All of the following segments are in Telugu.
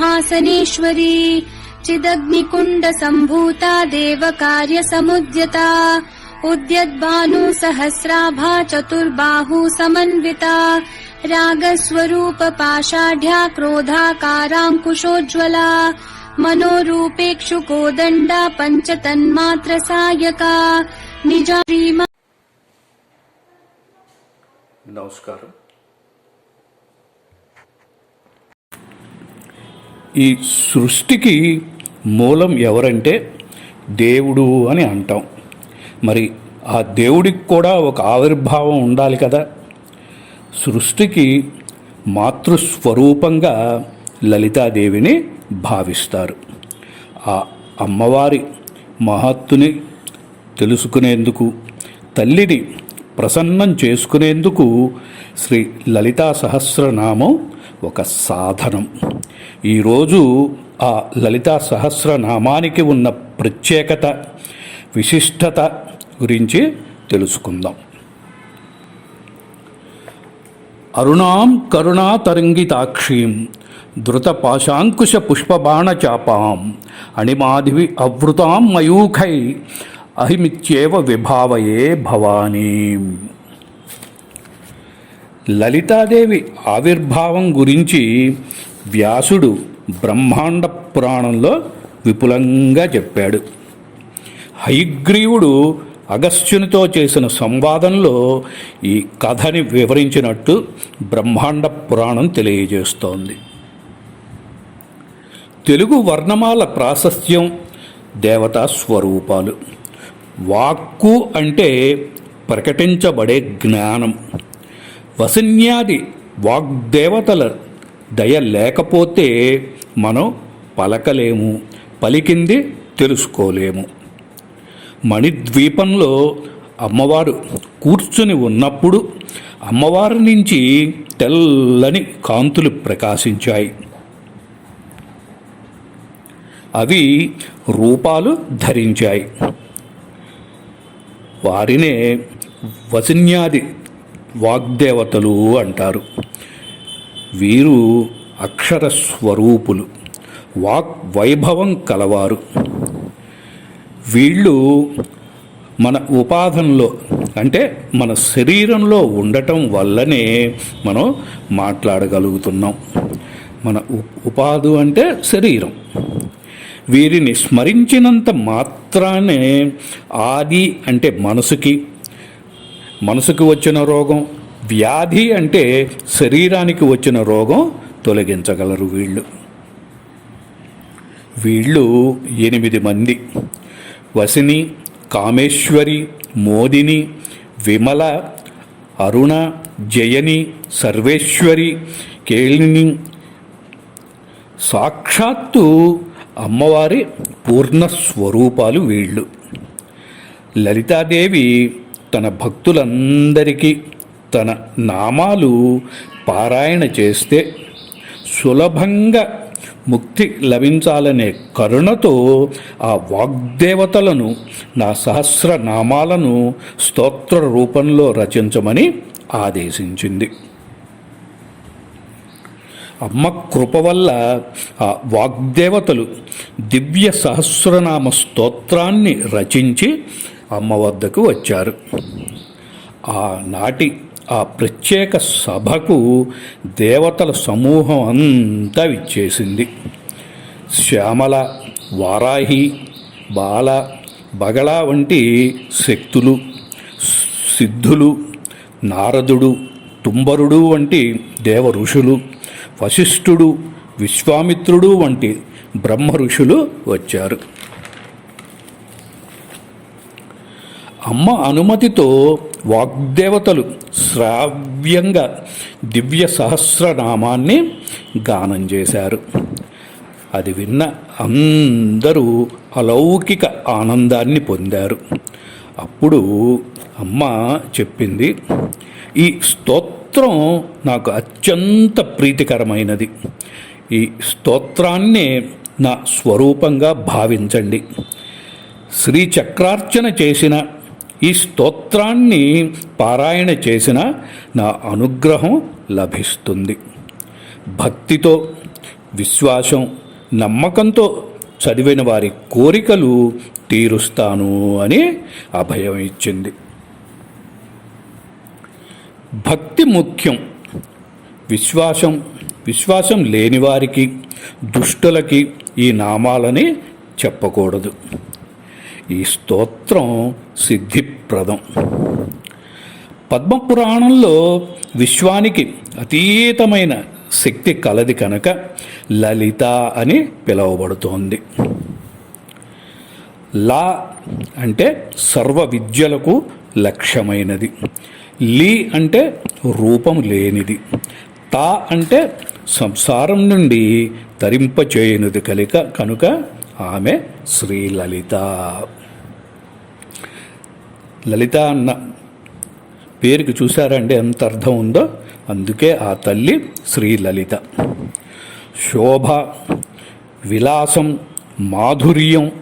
सिंहासनेश्वरी चिदग्निकुण्डसम्भूता देवकार्यसमुद्यता उद्यद्भानु सहस्राभा चतुर्बाहु समन्विता रागस्वरूपपाषाढ्या क्रोधाकाराङ्कुशोज्ज्वला मनोरूपेक्षुकोदण्डा पञ्चतन्मात्रसायका निजा श्रीमा ఈ సృష్టికి మూలం ఎవరంటే దేవుడు అని అంటాం. మరి ఆ దేవుడికి కూడా ఒక ఆవిర్భావం ఉండాలి కదా? సృష్టికి మాతృస్వరూపంగా లలితాదేవిని భావిస్తారు. ఆ అమ్మవారి మహత్తుని తెలుసుకునేందుకు తల్లిని ప్రసన్నం చేసుకునేందుకు శ్రీ లలితా సహస్రనామం ఒక సాధనం. ఈరోజు ఆ లలితా సహస్రనామానికి ఉన్న ప్రత్యేకత విశిష్టత గురించి తెలుసుకుందాం. అరుణాం కరుణాతరంగితాక్షీం ధృతపాశాంకుశ పుష్పబాణచాపాం అణిమాధివి అవృతాం మయూఖై అహిమిత్యేవ విభావయే భవానీ. లలితాదేవి ఆవిర్భావం గురించి వ్యాసుడు బ్రహ్మాండ పురాణంలో విపులంగా చెప్పాడు. హైగ్రీవుడు అగస్త్యునితో చేసిన సంవాదంలో ఈ కథని వివరించినట్టు బ్రహ్మాండ పురాణం తెలియజేస్తోంది. తెలుగు వర్ణమాల ప్రాశస్త్యం దేవతా స్వరూపాలు. వాక్కు అంటే ప్రకటించబడే జ్ఞానం. వసిన్యాది వాగ్దేవతల దయ లేకపోతే మనం పలకలేము పలికింది తెలుసుకోలేము. మణిద్వీపంలో అమ్మవారు కూర్చుని ఉన్నప్పుడు అమ్మవారి నుంచి తెల్లని కాంతులు ప్రకాశించాయి. అవి రూపాలు ధరించాయి. వారినే వసిన్యాది వాగ్దేవతలు అంటారు. వీరు అక్షర స్వరూపులు. వాక్ వైభవం కలవారు. వీళ్ళు మన ఉపాధంలో అంటే మన శరీరంలో ఉండటం వల్లనే మనం మాట్లాడగలుగుతున్నాం. మన ఉపాధు ఉపాధి అంటే శరీరం. వీరిని స్మరించినంత మాత్రానే ఆది అంటే మనసుకి మనసుకు వచ్చిన రోగం వ్యాధి అంటే శరీరానికి వచ్చిన రోగం తొలగించగలరు వీళ్ళు. వీళ్ళు ఎనిమిది మంది. వసిని కామేశ్వరి మోదిని విమల అరుణ జయని సర్వేశ్వరి కేళిని. సాక్షాత్తు అమ్మవారి పూర్ణ స్వరూపాలు వీళ్ళు. లలితాదేవి తన భక్తులందరికీ తన నామాలు పారాయణ చేస్తే సులభంగా ముక్తి లభించాలనే కరుణతో ఆ వాగ్దేవతలను నా సహస్ర నామాలను స్తోత్ర రూపంలో రచించమని ఆదేశించింది. అమ్మ కృప వల్ల ఆ వాగ్దేవతలు దివ్య సహస్రనామ స్తోత్రాన్ని రచించి అమ్మ వద్దకు వచ్చారు. ఆనాటి ఆ ప్రత్యేక సభకు దేవతల సమూహం అంతా విచ్చేసింది. శ్యామల వారాహి బాల బగళ వంటి శక్తులు సిద్ధులు నారదుడు తుంబరుడు వంటి దేవ ఋషులు వశిష్ఠుడు విశ్వామిత్రుడు వంటి బ్రహ్మ ఋషులు వచ్చారు. అమ్మ అనుమతితో వాగ్దేవతలు శ్రావ్యంగా దివ్య సహస్రనామాన్ని గానం చేశారు. అది విన్న అందరూ అలౌకిక ఆనందాన్ని పొందారు. అప్పుడు అమ్మ చెప్పింది ఈ స్తోత్రం నాకు అత్యంత ప్రీతికరమైనది. ఈ స్తోత్రాన్నే నా స్వరూపంగా భావించండి. శ్రీ చక్రార్చన చేసిన ఈ స్తోత్రాన్ని పారాయణ చేసిన నా అనుగ్రహం లభిస్తుంది. భక్తితో విశ్వాసం నమ్మకంతో చదివిన వారి కోరికలు తీరుస్తాను అని అభయం ఇచ్చింది. భక్తి ముఖ్యం. విశ్వాసం విశ్వాసం లేని వారికి దుష్టులకి ఈ నామాలని చెప్పకూడదు. ఈ స్తోత్రం సిద్ధిప్రదం. పద్మపురాణంలో విశ్వానికి అతీతమైన శక్తి కలది కనుక లలిత అని పిలువబడుతోంది. లా అంటే సర్వ విద్యలకు లక్ష్యమైనది. లీ అంటే రూపం లేనిది. తా అంటే సంసారం నుండి తరింపచేయనిది కలిక కనుక ఆమె శ్రీలలిత లలిత అన్న పేరుకి చూశారంటే ఎంత అర్థం ఉందో? అందుకే ఆ తల్లి శ్రీ లలిత. శోభ విలాసం మాధుర్యం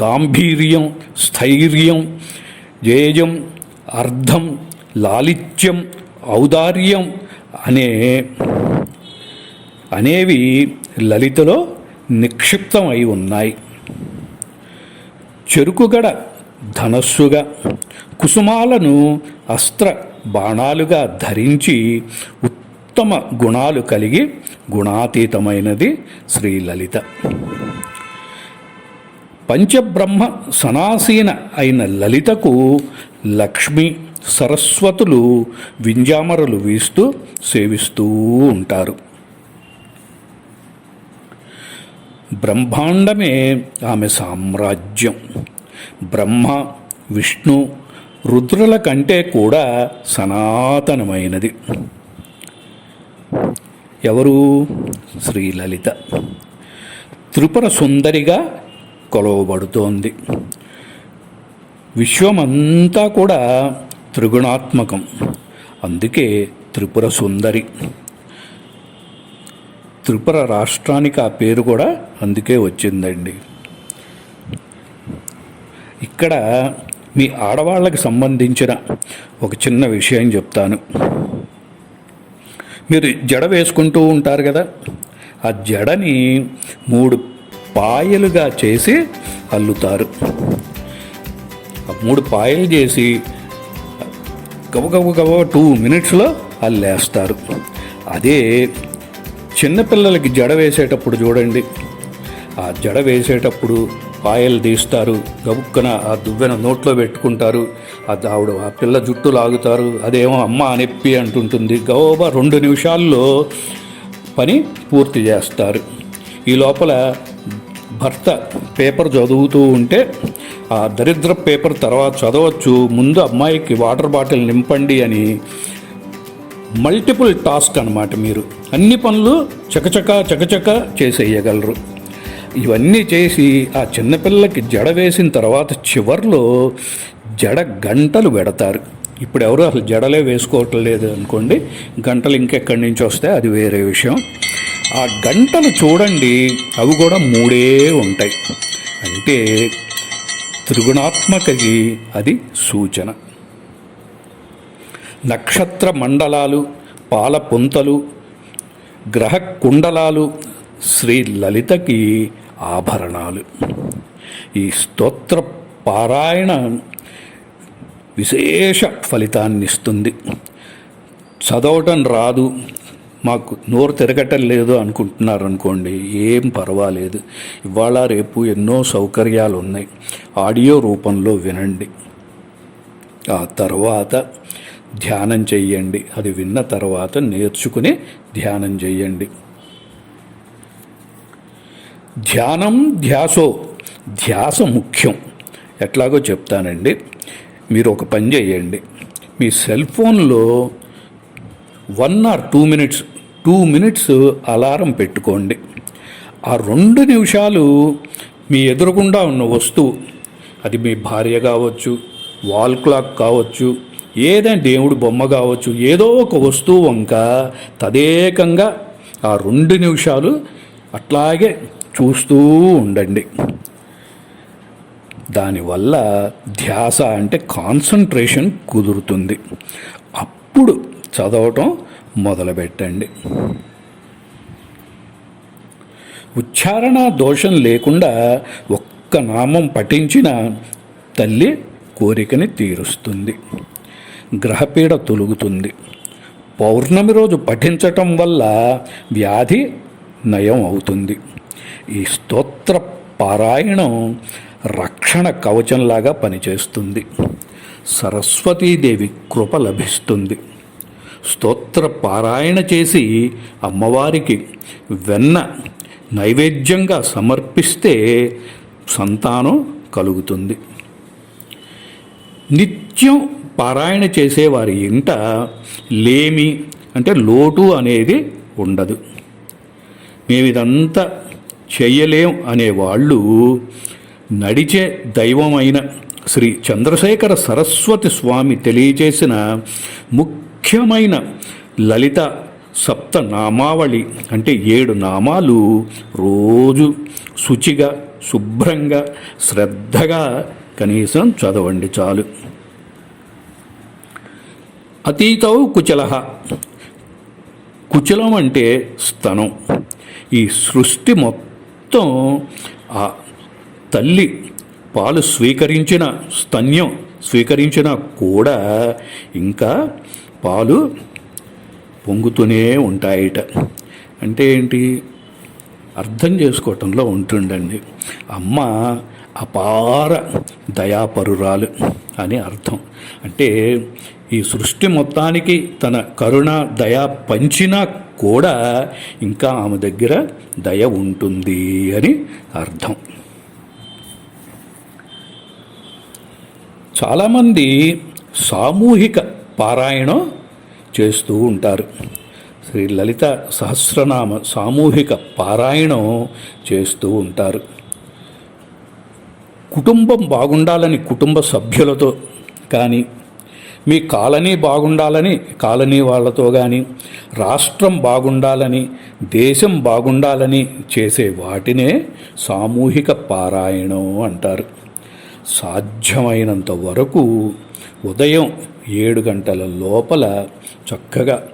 గాంభీర్యం స్థైర్యం జేయం అర్థం లాలిత్యం ఔదార్యం అనే అనేవి లలితలో నిక్షిప్తమై ఉన్నాయి. చెరుకుగడ ధనస్సుగా కుసుమాలను అస్త్ర బాణాలుగా ధరించి ఉత్తమ గుణాలు కలిగి గుణాతీతమైనది శ్రీలలిత పంచబ్రహ్మ సనాసీన అయిన లలితకు లక్ష్మి సరస్వతులు వింజామరలు వీస్తూ సేవిస్తూ ఉంటారు. బ్రహ్మాండమే ఆమె సామ్రాజ్యం. బ్రహ్మ విష్ణు రుద్రుల కంటే కూడా సనాతనమైనది. ఎవరు? శ్రీలలిత. త్రిపుర సుందరిగా కొలవబడుతోంది. విశ్వమంతా కూడా త్రిగుణాత్మకం. అందుకే త్రిపుర సుందరి. త్రిపుర రాష్ట్రానికి ఆ పేరు కూడా అందుకే వచ్చిందండి. ఇక్కడ మీ ఆడవాళ్ళకి సంబంధించిన ఒక చిన్న విషయం చెప్తాను. మీరు జడ వేసుకుంటూ ఉంటారు కదా ఆ జడని మూడు పాయలుగా చేసి అల్లుతారు. ఆ మూడు పాయలు చేసి గబగబ గబ టూ మినిట్స్లో అల్లేస్తారు. అదే చిన్నపిల్లలకి జడ వేసేటప్పుడు చూడండి. ఆ జడ వేసేటప్పుడు పాయలు తీస్తారు. గబుక్కన ఆ దువ్వెన నోట్లో పెట్టుకుంటారు. ఆ ఆవిడ ఆ పిల్ల జుట్టు లాగుతారు. అదేమో అమ్మ అనెప్పి అంటుంటుంది. గోబా రెండు నిమిషాల్లో పని పూర్తి చేస్తారు. ఈ లోపల భర్త పేపర్ చదువుతూ ఉంటే ఆ దరిద్ర పేపర్ తర్వాత చదవచ్చు. ముందు అమ్మాయికి వాటర్ బాటిల్ నింపండి అని మల్టిపుల్ టాస్క్ అన్నమాట మీరు. అన్ని పనులు చకచక చకచక చేసేయగలరు. ఇవన్నీ చేసి ఆ చిన్నపిల్లకి జడ వేసిన తర్వాత చివర్లో జడ గంటలు పెడతారు. ఇప్పుడు ఎవరు అసలు జడలే వేసుకోవటం లేదు అనుకోండి గంటలు ఇంకెక్కడి నుంచి వస్తే అది వేరే విషయం. ఆ గంటలు చూడండి అవి కూడా మూడే ఉంటాయి. అంటే త్రిగుణాత్మకకి అది సూచన. నక్షత్ర మండలాలు పాల పుంతలు గ్రహ కుండలాలు శ్రీ లలితకి ఆభరణాలు. ఈ స్తోత్ర పారాయణ విశేష ఫలితాన్ని ఇస్తుంది చదవటం రాదు. మాకు నోరు తిరగటం లేదు అనుకుంటున్నారు అనుకోండి ఏం పర్వాలేదు. ఇవాళ రేపు ఎన్నో సౌకర్యాలు ఉన్నాయి ఆడియో రూపంలో వినండి. ఆ తర్వాత ధ్యానం చెయ్యండి. అది విన్న తర్వాత నేర్చుకుని ధ్యానం చెయ్యండి. ధ్యానం ధ్యాసో. ధ్యాస ముఖ్యం. ఎట్లాగో చెప్తానండి. మీరు ఒక పని చేయండి. మీ సెల్ ఫోన్లో one or two minutes two minutes alarm పెట్టుకోండి. ఆ రెండు నిమిషాలు మీ ఎదురుగుండా ఉన్న వస్తువు అది మీ భార్య కావచ్చు వాల్ క్లాక్ కావచ్చు ఏదైనా దేవుడి బొమ్మ కావచ్చు ఏదో ఒక వస్తువు వంక తదేకంగా ఆ రెండు నిమిషాలు అట్లాగే చూస్తూ ఉండండి. దానివల్ల ధ్యాస అంటే కాన్సన్ట్రేషన్ కుదురుతుంది. అప్పుడు చదవటం మొదలుపెట్టండి. ఉచ్చారణ దోషం లేకుండా ఒక్క నామం పఠించిన తల్లి కోరికని తీరుస్తుంది. గ్రహపీడ తొలుగుతుంది. పౌర్ణమి రోజు పఠించటం వల్ల వ్యాధి నయం అవుతుంది. ఈ స్తోత్ర పారాయణం రక్షణ కవచంలాగా పనిచేస్తుంది. సరస్వతీదేవి కృప లభిస్తుంది. స్తోత్ర పారాయణ చేసి అమ్మవారికి వెన్న నైవేద్యంగా సమర్పిస్తే సంతానం కలుగుతుంది. నిత్యం పారాయణ చేసేవారి ఇంట లేమి అంటే లోటు అనేది ఉండదు. మేము ఇదంతా చెయ్యలేం అనేవాళ్ళు నడిచే దైవమైన శ్రీ చంద్రశేఖర సరస్వతి స్వామి తెలియజేసిన ముఖ్యమైన లలిత సప్త నామావళి అంటే ఏడు నామాలు రోజు శుచిగా శుభ్రంగా శ్రద్ధగా కనీసం చదవండి చాలు. అతీతౌ కుచల. కుచలం అంటే స్తనం. ఈ సృష్టి మొత్తం మొత్తం ఆ తల్లి పాలు స్వీకరించిన స్తన్యం స్వీకరించిన కూడా ఇంకా పాలు పొంగుతూనే ఉంటాయిట. అంటే ఏంటి? అర్థం చేసుకోవటంలో ఉంటుండండి అమ్మ అపార దయాపరురాలు అని అర్థం. అంటే ఈ సృష్టి మొత్తానికి తన కరుణ దయా పంచినా కూడా ఇంకా ఆమె దగ్గర దయ ఉంటుంది అని అర్థం. చాలామంది సామూహిక పారాయణం చేస్తూ ఉంటారు. శ్రీ లలిత సహస్రనామ సామూహిక పారాయణం చేస్తూ ఉంటారు. కుటుంబం బాగుండాలని కుటుంబ సభ్యులతో కానీ మీ కాలనీ బాగుండాలని కాలనీ వాళ్ళతో కానీ రాష్ట్రం బాగుండాలని దేశం బాగుండాలని చేసే వాటినే సామూహిక పారాయణం అంటారు. సాధ్యమైనంత వరకు ఉదయం ఏడు గంటల లోపల చక్కగా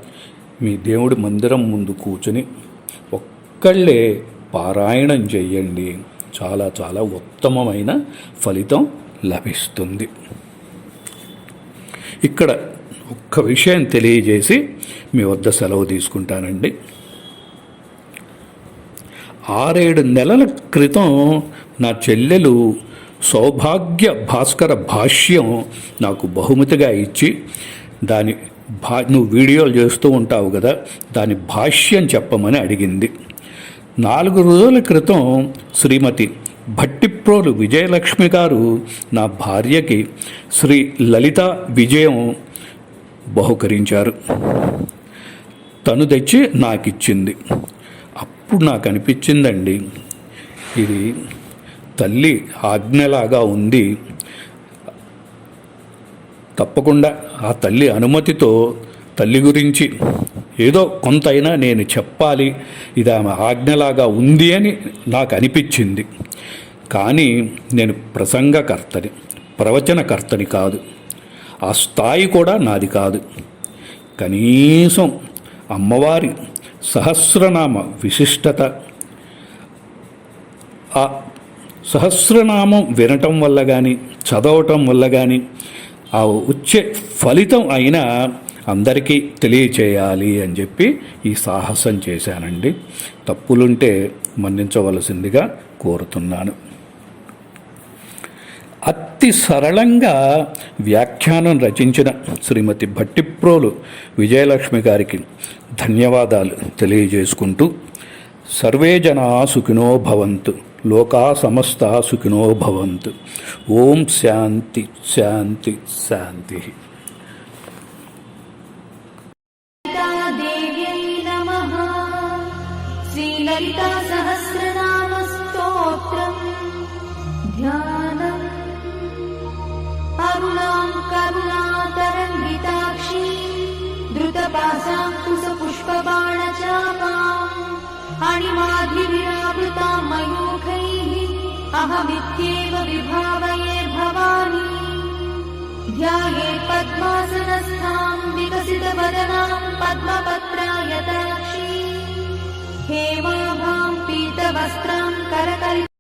మీ దేవుడి మందిరం ముందు కూర్చుని ఒక్కళ్ళే పారాయణం చెయ్యండి. చాలా చాలా ఉత్తమమైన ఫలితం లభిస్తుంది. ఇక్కడ ఒక్క విషయం తెలియజేసి మీ వద్ద సెలవు తీసుకుంటానండి. ఆరేడు నెలల క్రితం నా చెల్లెలు సౌభాగ్య భాస్కర భాష్యం నాకు బహుమతిగా ఇచ్చి దాని భా నువ్వు వీడియోలు చేస్తూ ఉంటావు కదా దాని భాష్యం చెప్పమని అడిగింది. నాలుగు రోజుల క్రితం శ్రీమతి భట్టిప్రోలు విజయలక్ష్మి గారు నా భార్యకి శ్రీ లలిత విజయం బహుకరించారు. తను తెచ్చి నాకిచ్చింది. అప్పుడు నాకు అనిపించిందండి ఇది తల్లి ఆజ్ఞలాగా ఉంది. తప్పకుండా ఆ తల్లి అనుమతితో తల్లి గురించి ఏదో కొంతైనా నేను చెప్పాలి ఇది ఆమె ఆజ్ఞలాగా ఉంది అని నాకు అనిపించింది. కానీ నేను ప్రసంగకర్తని ప్రవచనకర్తని కాదు. ఆ స్థాయి కూడా నాది కాదు. కనీసం అమ్మవారి సహస్రనామ విశిష్టత ఆ సహస్రనామం వినటం వల్ల కానీ చదవటం వల్ల కానీ ఆ వచ్చే ఫలితం అయినా అందరికీ తెలియచేయాలి అని చెప్పి ఈ సాహసం చేశానండి. తప్పులుంటే మన్నించవలసిందిగా కోరుతున్నాను. అతి సరళంగా వ్యాఖ్యానం రచించిన శ్రీమతి భట్టిప్రోలు విజయలక్ష్మి గారికి ధన్యవాదాలు తెలియజేసుకుంటూ సర్వే జనా సుఖినో భవంతు లోకా సమస్త సుఖినో భవంతు. ఓం శాంతి శాంతి శాంతి. पुष्पबाण चाताम् अणिमाधिविराजताम् मयूखैः अहमित्येव विभावये भवानि। ध्याये पद्मासनस्ताम् विकसितभदनाम् पद्मपत्रायताक्षी हे माम् करकरि